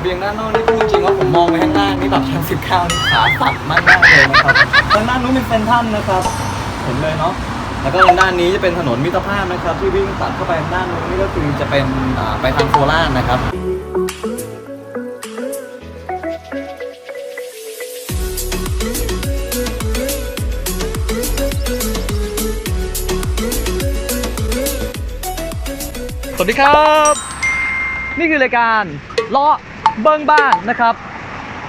ระเบียงด้านนอกนี่พูดจริงว่าผมมองไปข้างล่างนี่แบบชั้นสิบเก้านี่ขาสั่นมากๆเลยนะครับทางด้านนู้นเป็นเซนทรัลนะครับ เห็นเลยเนาะแล้วก็ทางด้านนี้จะเป็นถนนมิตรภาพนะครับ ที่วิ่งตัดเข้าไปทางด้านนู้นนี่ก็คือจะเป็นไปทางโคราชนะครับสวัสดีครับ นี่คือรายการเลาะ เบิ้งบ้านนะครับ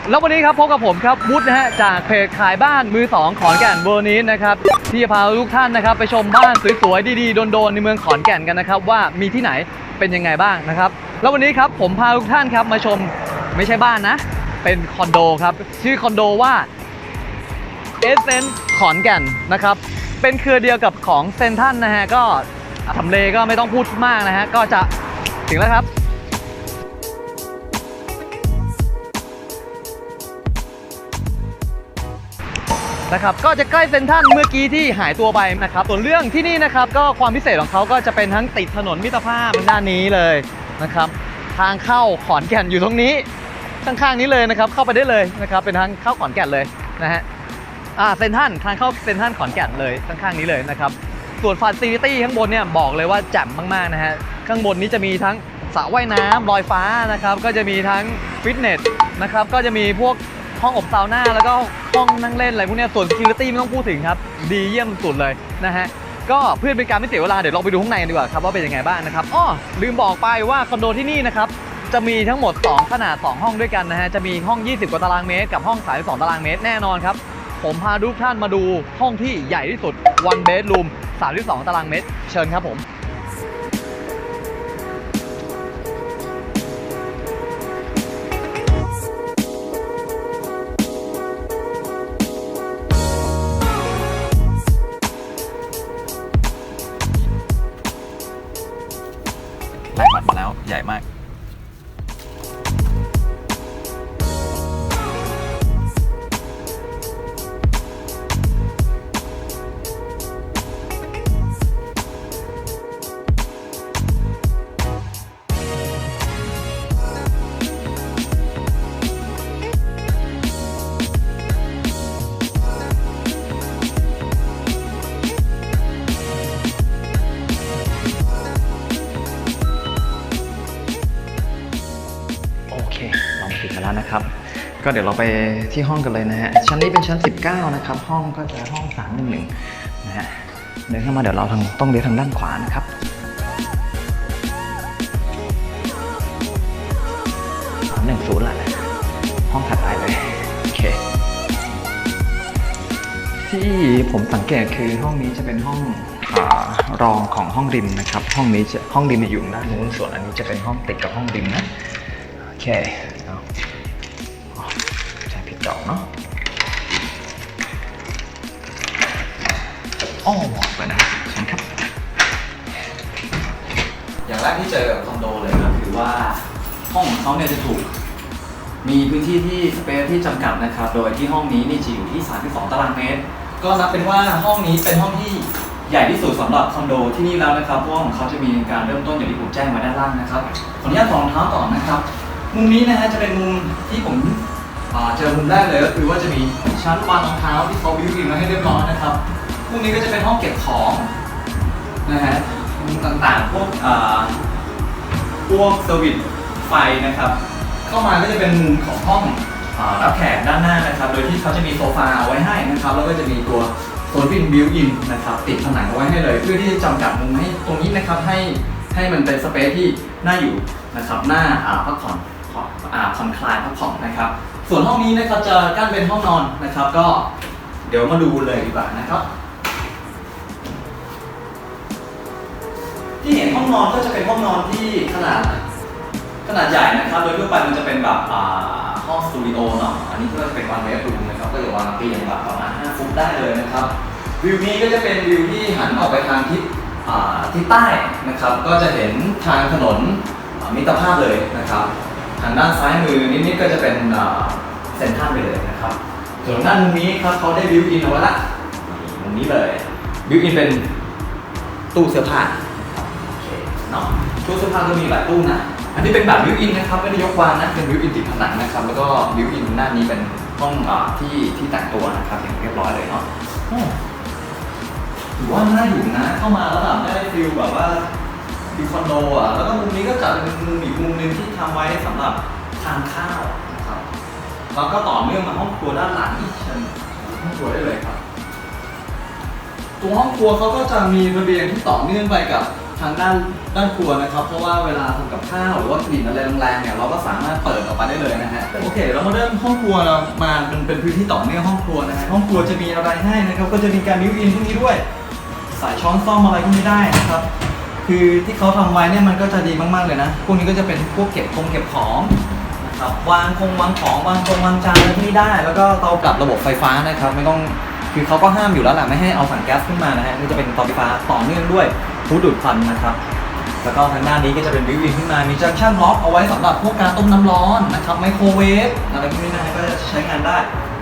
แล้ววันนี้ครับพบกับผมครับวุฒินะฮะจากเพจขายบ้านมือสองขอนแก่นเวอร์นี้นะครับที่จะพาทุกท่านนะครับ ไปชมบ้านสวยๆดีๆโดนๆในเมืองขอนแก่นกันนะครับ ว่ามีที่ไหนเป็นยังไงบ้างนะครับ แล้ววันนี้ครับผมพาทุกท่านครับมาชมไม่ใช่บ้านนะ เป็นคอนโดครับชื่อคอนโดว่าเอเซนขอนแก่นนะครับ เป็นเครือเดียวกับของเซนทันนะฮะก็ทำเลก็ไม่ต้องพูดมากนะฮะก็จะถึงแล้วครับ นะครับก็จะใกล้เซนทรันเมื่อกี้ที่หายตัวไปนะครับส่วนเรื่องที่นี่นะครับก็ความพิเศษของเขาก็จะเป็นทั้งติดถนนมิตรภาพด้านนี้เลยนะครับทางเข้าขอนแก่นอยู่ตรงนี้ข้างๆนี้เลยนะครับเข้าไปได้เลยนะครับเป็นทางเข้าขอนแก่นเลยนะฮะอ่าเซนทรันทางเข้าเซนทรันขอนแก่นเลยข้างๆนี้เลยนะครับส่วนฟ a ซิลิตี้ข้างบนเนี่ยบอกเลยว่าแจ่มมากๆนะฮะข้างบนนี้จะมีทั้งสระว่ายน้ำลอยฟ้านะครับก็จะมีทั้งฟิตเนสนะครับก็จะมีพวก ห้องอบซาวน่าแล้วก็ห้องนั่งเล่นอะไรพวกเนี้ยส่วน security ไม่ต้องพูดถึงครับ ดีเยี่ยมสุดเลยนะฮะก็เพื่อเป็นการไม่เสียเวลาเดี๋ยวเราไปดูข้างในกันดีกว่าครับว่าเป็นยังไงบ้างนะครับอ้อลืมบอกไปว่าคอนโดที่นี่นะครับจะมีทั้งหมด 2 ขนาด 2 ห้องด้วยกันนะฮะจะมีห้อง 20 กว่าตารางเมตร กับห้อง 32 ตารางเมตรแน่นอนครับ ผมพาทุกท่านมาดูห้องที่ใหญ่ที่สุด one bedroom 32 ตารางเมตร เชิญครับผม เดี๋ยวเราไปที่ห้องกันเลยนะฮะ ชั้นนี้เป็นชั้น 19 นะครับ ห้องก็จะห้อง311นะฮะ เดินเข้ามาเดี๋ยวเราทางต้องเลี้ยวทางด้านขวานะครับ310แหละห้องถัดไปเลย โอเค ที่ผมสังเกตคือห้องนี้จะเป็นห้องอรองของห้องริมนะครับ ห้องนี้จะห้องริมจะอยู่ด้านนู้นส่วนอันนี้จะเป็นห้องติดกับห้องริมนะ โอเค ดอกเนาะอ้อเปิดนะเชิญครับ อย่างแรกที่เจอกับคอนโดเลยก็คือว่าห้องของเขาเนี่ยจะถูก มีพื้นที่ที่สเปซที่จำกัดนะครับ โดยที่ห้องนี้นี่จะอยู่ที่ 32 ตารางเมตร ก็นับเป็นว่าห้องนี้เป็นห้องที่ใหญ่ที่สุดสำหรับคอนโดที่นี่แล้วนะครับเพราะว่าของเขาจะมีการเริ่มต้นอย่างที่ผมแจ้งมาด้านล่างนะครับขออนุญาตถอดรองเท้าก่อนนะครับ มุมนี้นะฮะจะเป็นมุมที่ผม อ่าเจอมุมแรกเลยก็คือว่าจะมีชั้นวางรองเท้าที่เขาบิวอินมาให้เรียบร้อยนะครับมุมนี้ก็จะเป็นห้องเก็บของนะฮะมุมต่างๆพวกอ่าพวกเซอร์วิสไฟนะครับ เข้ามาก็จะเป็นมุมของห้องอารับแขกด้านหน้านะครับ โดยที่เขาจะมีโซฟาเอาไว้ให้นะครับ แล้วก็จะมีตัวโซนวินบิวอินนะครับติดผนังเอาไว้ให้เลย เพื่อที่จะจำกัดมุมให้ตรงนี้นะครับให้ให้มันเป็นสเปซที่น่าอยู่นะครับน่าอ่าพักผ่อน ผ่อนอ่าผ่อนคลายพักผ่อนนะครับ ส่วนห้องนี้นะครับจะกั้นเป็นห้องนอนนะครับ ก็เดี๋ยวมาดูเลยดีกว่านะครับที่เห็นห้องนอนก็จะเป็นห้องนอนที่ขนาดขนาดใหญ่นะครับ โดยทั่วไปมันจะเป็นแบบห้องสตูดิโอเนาะอันนี้ก็จะเป็นวันเวฟรูมนะครับก็จะวางเตียงแบบประมาณ 5 ฟุตได้เลยนะครับ วิวนี้ก็จะเป็นวิวที่หันออกไปทางทิศอ่าทิศใต้นะครับ ก็จะเห็นทางถนนมิตรภาพเลยนะครับ ทางด้านซ้ายมือนิดๆก็จะเป็นเซ็นทรัลไปเลยนะครับส่วนด้านมุมนี้ครับเขาได้วิวอินเอาไว้ละนี่มุมนี้เลยวิวอินเป็นตู้เสื้อผ้าโอเคเนาะตู้เสื้อผ้าก็มีหลายตู้นะอันนี้เป็นแบบบิวอินนะครับไม่ได้ยกวางนะเป็นบิวอินติดผนังนะครับแล้วก็บิวอินหน้านี้เป็นห้องอที่ที่แต่งตัวนะครับอย่างเรียบร้อยเลยเนาะถือว่าน่าอยู่นะเข้ามาแล้วแบบได้ฟิลแบบว่า ฟิลคอนโดอะแล้วก็มุมนี้ก็จัดเป็นมุมอีกมุมหนึ่งที่ทำไว้สำหรับทานข้าวนะครับแล้วก็ต่อเนื่องมาห้องครัวด้านหลังอีกเชิญห้องครัวได้เลยครับตัวห้องครัวเขาก็จะมีระเบียงที่ต่อเนื่องไปกับทางด้านด้านครัวนะครับ เพราะว่าเวลาทำกับข้าวหรือว่ากลิ่นอะไรแรงๆเนี่ยเราก็สามารถเปิดออกมาได้เลยนะฮะโอเคเรามาเริ่มห้องครัวเรามาเป็นเป็นพื้นที่ต่อเนื่องห้องครัวนะฮะห้องครัวจะมีอะไรให้นะครับก็จะมีการบิวอินพวกนี้ด้วย สายช้อนซ่อมอะไรพวกนี้ได้นะครับ คือที่เขาทำไว้เนี่ยมันก็จะดีมากๆเลยนะ พวกนี้ก็จะเป็นพวกเก็บคงเก็บของนะครับวางคงวางของวางคงวางจานอะไรพวกนี้ได้ แล้วก็เตากับระบบไฟฟ้านะครับ ไม่ต้องคือเขาก็ห้ามอยู่แล้วแหละไม่ให้เอาถังแก๊สขึ้นมานะฮะนี่จะเป็นเตาไฟฟ้าต่อเนื่องด้วยผู้ดูดควันนะครับ แล้วก็ทางด้านนี้ก็จะเป็นบิวอินขึ้นมา มีจังชั่นล็อกเอาไว้สำหรับพวกการต้มน้ำร้อนนะครับไมโครเวฟอะไรพวกนี้นะฮะก็จะใช้งานได้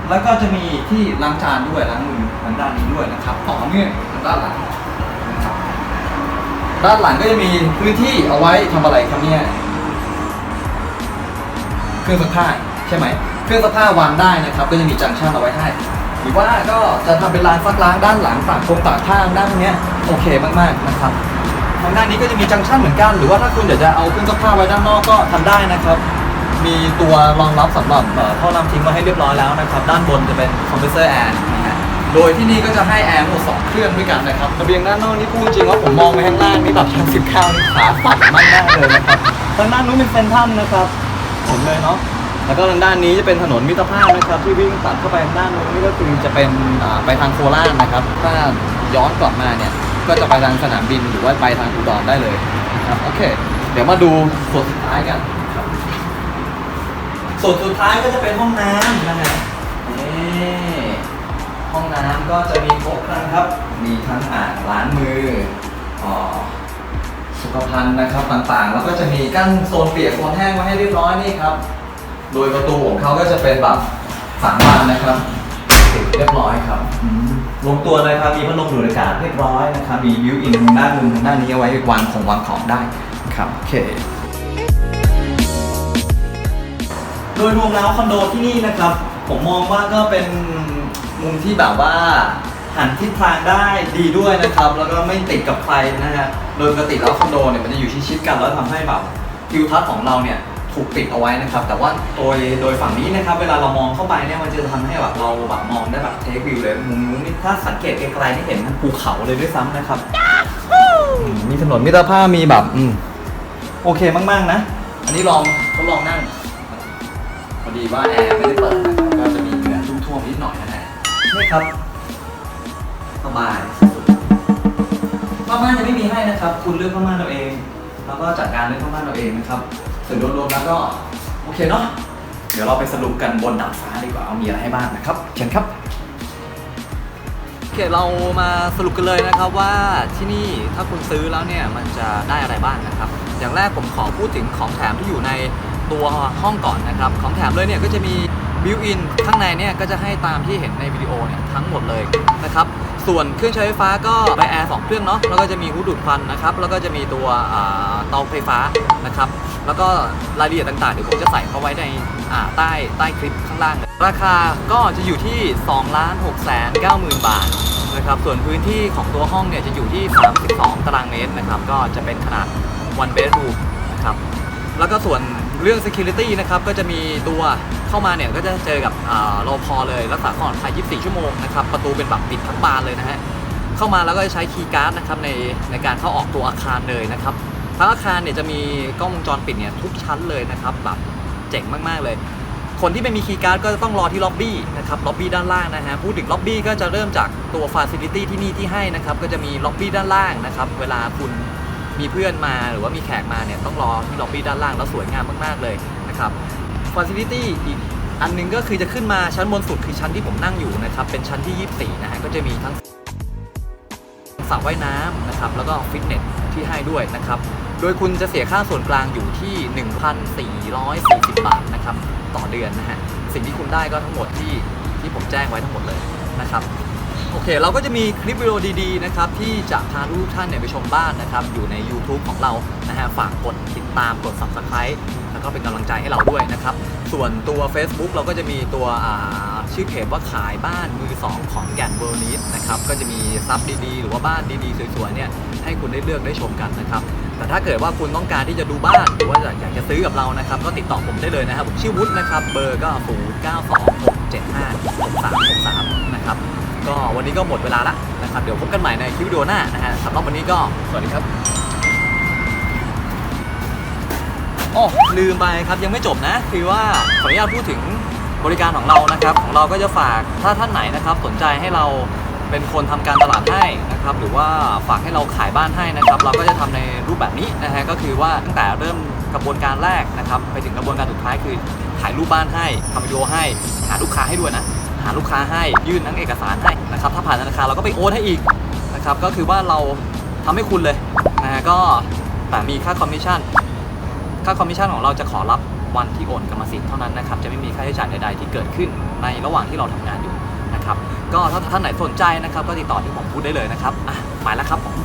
แล้วก็จะมีที่ล้างจานด้วยล้างมือทางด้านนี้ด้วยนะครับต่อเนื่องทางด้านหลัง ด้านหลังก็จะมีพื้นที่เอาไว้ทำอะไรครับเนี่ยเครื่องซักผ้าใช่ไหมเครื่องซักผ้าวางได้นะครับ ก็จะมีจังชั่นเอาไว้ให้ หรือว่าก็จะทำเป็นลานซักล้างด้านหลังตากคงตากผ้าด้านเนี้ยโอเคมากๆนะครับทางด้านนี้ก็จะมีจังชั่นเหมือนกัน หรือว่าถ้าคุณอยากจะเอาเครื่องซักผ้าไว้ด้านนอกก็ทำได้นะครับ มีตัวรองรับสำหรับพ่อท่อน้ำทิ้งมาให้เรียบร้อยแล้วนะครับ ด้านบนจะเป็นคอมเพรสเซอร์แอร์นะฮะ โดยที่นี่ก็จะให้แอร์ทั้งหมดสองเครื่องด้วยกันนะครับระเบียงด้านนอกนี่พูดจริงว่าผมมองไปข้างล่างนี่แบบชั้นสิบเก้านี่ขาสั่นมากๆเลยนะครับทางด้านนู้นเป็นเซนทรัลนะครับผมเลยเนาะแล้วก็ทางด้านนี้จะเป็นถนนมิตรภาพนะครับที่วิ่งตัดเข้าไปทางด้านนู้นนี่ก็คือจะเป็นอ่าไปทางโคราชนะครับถ้าย้อนกลับมาเนี่ยก็จะไปทางสนามบินหรือว่าไปทางอุดรได้เลยนะครับโอเค เดี๋ยวมาดูส่วนสุดท้ายกันครับส่วนสุดท้ายก็จะเป็นห้องน้ำนะฮะ มืออ่อสุขภัณฑ์นะครับต่างๆ แล้วก็จะมีกั้นโซนเปียกโซนแห้งไว้ให้เรียบร้อยนี่ครับ โดยประตูของเขาก็จะเป็นแบบสามบานนะครับติดเรียบร้อยครับลงตัวเลยครับ มีพัดลมดูดอากาศเรียบร้อยนะครับ มีบิวอินทางด้านมุมทางด้านนี้เอาไว้วางของวางของได้ครับโอเคโดยรวมแล้วคอนโดที่นี่นะครับ ผมมองว่าก็เป็นมุมที่แบบว่า หันทิศทางได้ดีด้วยนะครับ แล้วก็ไม่ติดกับใครนะฮะโดยปกติแล้วคอนโดเนี่ยมันจะอยู่ชิดๆกันแล้วทำให้แบบทิวทัศน์ของเราเนี่ยถูกปิดเอาไว้นะครับ แต่ว่าโดยโดยฝั่งนี้นะครับ เวลาเรามองเข้าไปเนี่ยมันจะทำให้แบบเราแบบมองได้แบบเทควิวเลยมุมนู้นนี่ถ้าสังเกตไกลๆนี่เห็นทั้งภูเขาเลยด้วยซ้ำนะครับอืมมีถนนมิตรภาพมีแบบอืมโอเคมากๆนะ อันนี้ลองทดลองนั่งพอดีว่าแอร์ไม่ได้เปิดนะครับก็จะมีเหงื่อท่วมๆนิดหน่อยนะฮะนี่ครับ สบายสุดๆผ้าม่านจะไม่มีให้นะครับ คุณเลือกผ้าม่านเราเองแล้วก็จัดการเรื่องผ้าม่านเราเองนะครับส่วนรวมๆแล้วก็โอเคเนาะเดี๋ยวเราไปสรุปกันบนดาดฟ้าดีกว่าว่ามีอะไรให้บ้างนะครับเชิญครับโอเคเรามาสรุปกันเลยนะครับว่าที่นี่ถ้าคุณซื้อแล้วเนี่ยมันจะได้อะไรบ้างนะครับ อย่างแรกผมขอพูดถึงของแถมที่อยู่ในตัวห้องก่อนนะครับ ของแถมเลยเนี่ยก็จะมีบิวอินข้างในเนี่ยก็จะให้ตามที่เห็นในวิดีโอเนี่ยทั้งหมดเลยนะครับ ส่วนเครื่องใช้ไฟฟ้าก็ไบแอร์สองเครื่องเนาะแล้วก็จะมีฮูดูดควันนะครับ แล้วก็จะมีตัวเตาไฟฟ้านะครับ แล้วก็รายละเอียดต่างๆเดี๋ยวผมจะใส่เข้าไว้ในใต้ใต้คลิปข้างล่าง ราคาก็จะอยู่ที่2ล้าน6แสน9หมื่นบาทนะครับส่วนพื้นที่ของตัวห้องเนี่ยจะอยู่ที่ 32 ตารางเมตรนะครับ ก็จะเป็นขนาด one bedroom นะครับ แล้วก็ส่วน เรื่อง security นะครับก็จะมีตัวเข้ามาเนี่ยก็จะเจอกับรอพอเลยรักษาความปลอดภัย 24 ชั่วโมงนะครับประตูเป็นแบบปิดทั้งบานเลยนะฮะเข้ามาแล้วก็จะใช้คีย์การ์ดนะครับในในการเข้าออกตัวอาคารเลยนะครับทั้งอาคารเนี่ยจะมีกล้องวงจรปิดเนี่ยทุกชั้นเลยนะครับแบบเจ๋งมากๆเลย คนที่ไม่มีคีย์การ์ดก็จะต้องรอที่ล็อบบี้นะครับล็อบบี้ด้านล่างนะฮะพูดถึงล็อบบี้ก็จะเริ่มจากตัวฟ a ซิลิตี้ที่นี่ที่ให้นะครับก็จะมีล็อบบี้ด้านล่างนะครับเวลาคุณ มีเพื่อนมาหรือว่ามีแขกมาเนี่ยต้องรอที่ล็อบบี้ด้านล่างแล้วสวยงามมากๆเลยนะครับฟ a ซิลิตี้อีกอันหนึงก็คือจะขึ้นมาชั้นบนสุดคือชั้นที่ผมนั่งอยู่นะครับเป็นชั้นที่ 24 นะฮะก็จะมีทั้งสระว่ายน้ำนะครับแล้วก็ฟิตเนสที่ให้ด้วยนะครับโดยคุณจะเสียค่าส่วนกลางอยู่ที่ 1,440 บาทนะครับต่อเดือนนะฮะสิ่งที่คุณได้ก็ทั้งหมดที่ที่ผมแจ้งไว้ทั้งหมดเลยนะครับ โอเค เราก็จะมีคลิปวิดีโอดีๆนะครับที่จะพาทุกท่านเนี่ยไปชมบ้านนะครับอยู่ใน YouTube ของเรานะฮะฝากกดติดตามกด Subscribe แล้วก็เป็นกำลังใจให้เราด้วยนะครับ ส่วนตัว Facebook เราก็จะมีตัวชื่อเพจว่าขายบ้านมือ 2 ของแกนเวอร์นิสนะครับก็จะมีซับดีๆ หรือว่าบ้านดีๆ สวยๆเนี่ยให้คุณได้เลือกได้ชมกันนะครับ แต่ถ้าเกิดว่าคุณต้องการที่จะดูบ้าน หรือว่าอยากจะซื้อกับเรานะครับ ก็ติดต่อผมได้เลยนะครับผมชื่อวุฒินะครับเบอร์ก็ 0 9 2 6 7 5 6 3 6 3 นะครับ ก็วันนี้ก็หมดเวลาละนะครับ เดี๋ยวพบกันใหม่ในคลิปวิดีโอหน้านะฮะสำหรับวันนี้ก็สวัสดีครับอ๋อลืมไปครับยังไม่จบนะ คือว่าขออนุญาตพูดถึงบริการของเรานะครับ ของเราก็จะฝากถ้าท่านไหนนะครับ สนใจให้เราเป็นคนทำการตลาดให้นะครับ หรือว่าฝากให้เราขายบ้านให้นะครับ เราก็จะทำในรูปแบบนี้นะฮะก็คือว่าตั้งแต่เริ่มกระบวนการแรกนะครับ ไปถึงกระบวนการสุดท้ายคือถ่ายรูปบ้านให้ทำวิดีโอให้หาลูกค้าให้ด้วยนะาลูกค้าให้ยื่นทั้งเอกสารให้นะครับถ้าผ่านธนาคารเราก็ไปโอนให้อีกนะครับก็คือว่าเราทำให้คุณเลยนะฮะก็แต่มีค่าคอมมิชชั่นค่าคอมมิชชั่นของเราจะขอรับวันที่โอนกรรมสิทธิ์เท่านั้นนะครับจะไม่มีค่าใช้จ่ายใดๆที่เกิดขึ้นในระหว่างที่เราทำงานอยู่นะครับก็ถ้าท่านไหนสนใจนะครับก็ติดต่อที่ผมพูดได้เลยนะครับอะไปแล้วครับผม